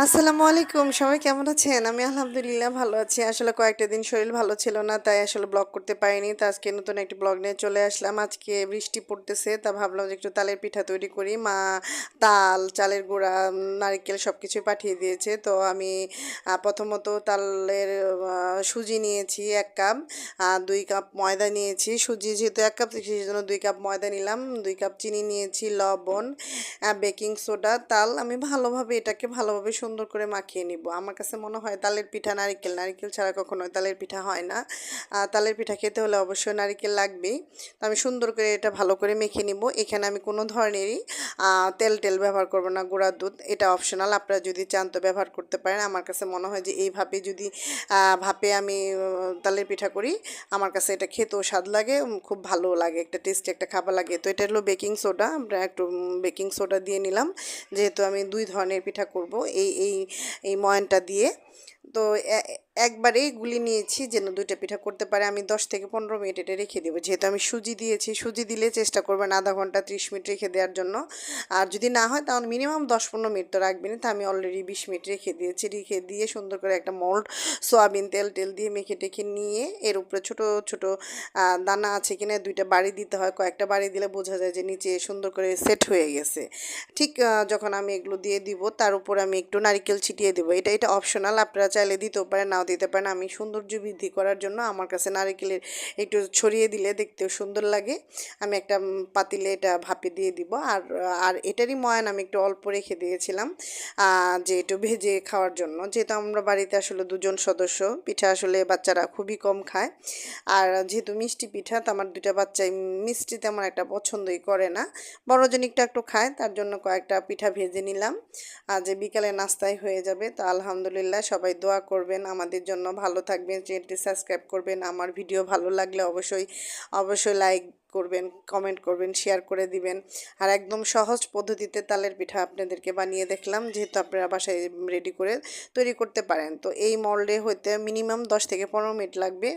আসসালামু আলাইকুম, সবাই কেমন আছেন? আমি আলহামদুলিল্লাহ ভালো আছি। আসলে কয়েকটা দিন শরীর ভালো ছিল না, তাই আসলে ব্লগ করতে পারিনি। তা আজকে নতুন একটি ব্লগ নিয়ে চলে আসলাম। আজকে বৃষ্টি পড়তেছে, তা ভাবলাম যে একটু তালের পিঠা তৈরি করি। মা তাল, চালের গুঁড়া, নারকেল সব কিছু পাঠিয়ে দিয়েছে। তো আমি প্রথমত তালের সুজি নিয়েছি এক কাপ দুই কাপ ময়দা নিয়েছি। সুজি যেহেতু এক কাপ সেই জন্য দুই কাপ ময়দা নিলাম। দুই কাপ চিনি নিয়েছি, লবণ বেকিং সোডা, তাল। আমি ভালোভাবে, এটাকে ভালোভাবে সুন্দর করে মাখিয়ে নিব। আমার কাছে মনে হয় তালের পিঠা নারিকেল নারিকেল ছাড়া কখনোই তালের পিঠা হয় না। তালের পিঠা খেতে হলে অবশ্যই নারিকেল লাগবেই। তো আমি সুন্দর করে এটা ভালো করে মেখে নিব। এখানে আমি কোনো ধরনেরই তেল টেল ব্যবহার করব না, গুঁড়া দুধ, এটা অপশনাল আপনারা যদি চান তো ব্যবহার করতে পারেন। আমার কাছে মনে হয় যে এইভাবে যদি ভাপে আমি তালের পিঠা করি, আমার কাছে এটা খেতেও স্বাদ লাগে খুব ভালো লাগে, একটা টেস্টি একটা খাবার লাগে। তো এটা হলো বেকিং সোডা আমরা একটু বেকিং সোডা দিয়ে নিলাম। যেহেতু আমি দুই ধরনের পিঠা করব। এই এই এই ময়নটা দিয়ে তো একবারেই গুলি নিয়েছি যেন দুইটা পিঠা করতে পারে। আমি দশ থেকে পনেরো মিনিট এটা রেখে দেবো। যেহেতু আমি সুজি দিয়েছি, সুজি দিলে চেষ্টা করবেন আধা ঘণ্টা ত্রিশ মিনিট রেখে দেওয়ার জন্য। আর যদি না হয় তাহলে মিনিমাম দশ পনেরো মিনিট তো রাখবেন তা আমি অলরেডি বিশ মিনিট রেখে দিয়েছি। রেখে দিয়ে সুন্দর করে একটা মোল্ড সোয়াবিন তেল টেল দিয়ে মেখে টেখে নিয়ে এর উপরে ছোট ছোট দানা আছে কিনা দুইটা বাড়ি দিতে হয়। কয়েকটা বাড়ি দিলে বোঝা যায় যে নিচে সুন্দর করে সেট হয়ে গেছে। ঠিক যখন আমি এগুলো দিয়ে দিব, তার উপর আমি একটু নারিকেল ছিটিয়ে দেবো। এটা এটা অপশনাল আপনারা চাইলে দিতেও পারেন নাও দিতে পারেন আমি সৌন্দর্য বৃদ্ধি করার জন্য আমার কাছে নারিকেলের একটু ছড়িয়ে দিলে দেখতেও সুন্দর লাগে। আমি একটা পাতিলে এটা ভাপে দিয়ে দিব। আর আর এটারই ময়ান আমি একটু অল্প রেখে দিয়েছিলাম যে একটু ভেজে খাওয়ার জন্য। যেহেতু আমরা বাড়িতে আসলে দুজন সদস্য, পিঠা আসলে বাচ্চারা খুবই কম খায়। আর যেহেতু মিষ্টি পিঠা, তো আমার দুইটা বাচ্চাই মিষ্টি তেমন একটা পছন্দই করে না। বড়জন একটু একটু খায়, তার জন্য কয়েকটা পিঠা ভেজে নিলাম। আর যে বিকালে নাস্তায় হয়ে যাবে, তো আলহামদুলিল্লাহ সবাই দোয়া করবেন, আমাদের জন্য ভালো থাকবেন, চ্যানেলটি সাবস্ক্রাইব করবেন, আমার ভিডিও ভালো লাগলে অবশ্যই অবশ্যই লাইক করবেন, কমেন্ট করবেন, শেয়ার করে দিবেন। আর একদম সহজ পদ্ধতিতে তালের পিঠা আপনাদেরকে বানিয়ে দেখলাম, যেহেতু আপনারা বাসায় রেডি করে তৈরি করতে পারেন। তো এই মল্ডে হইতে মিনিমাম দশ থেকে পনেরো মিনিট লাগবে।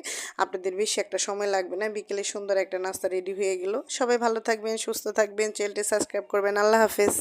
আপনাদের বেশি একটা সময় লাগবে না, বিকেলে সুন্দর একটা নাস্তা রেডি হয়ে গেল। সবাই ভালো থাকবেন, সুস্থ থাকবেন, চ্যানেলটি সাবস্ক্রাইব করবেন। আল্লাহ হাফেজ।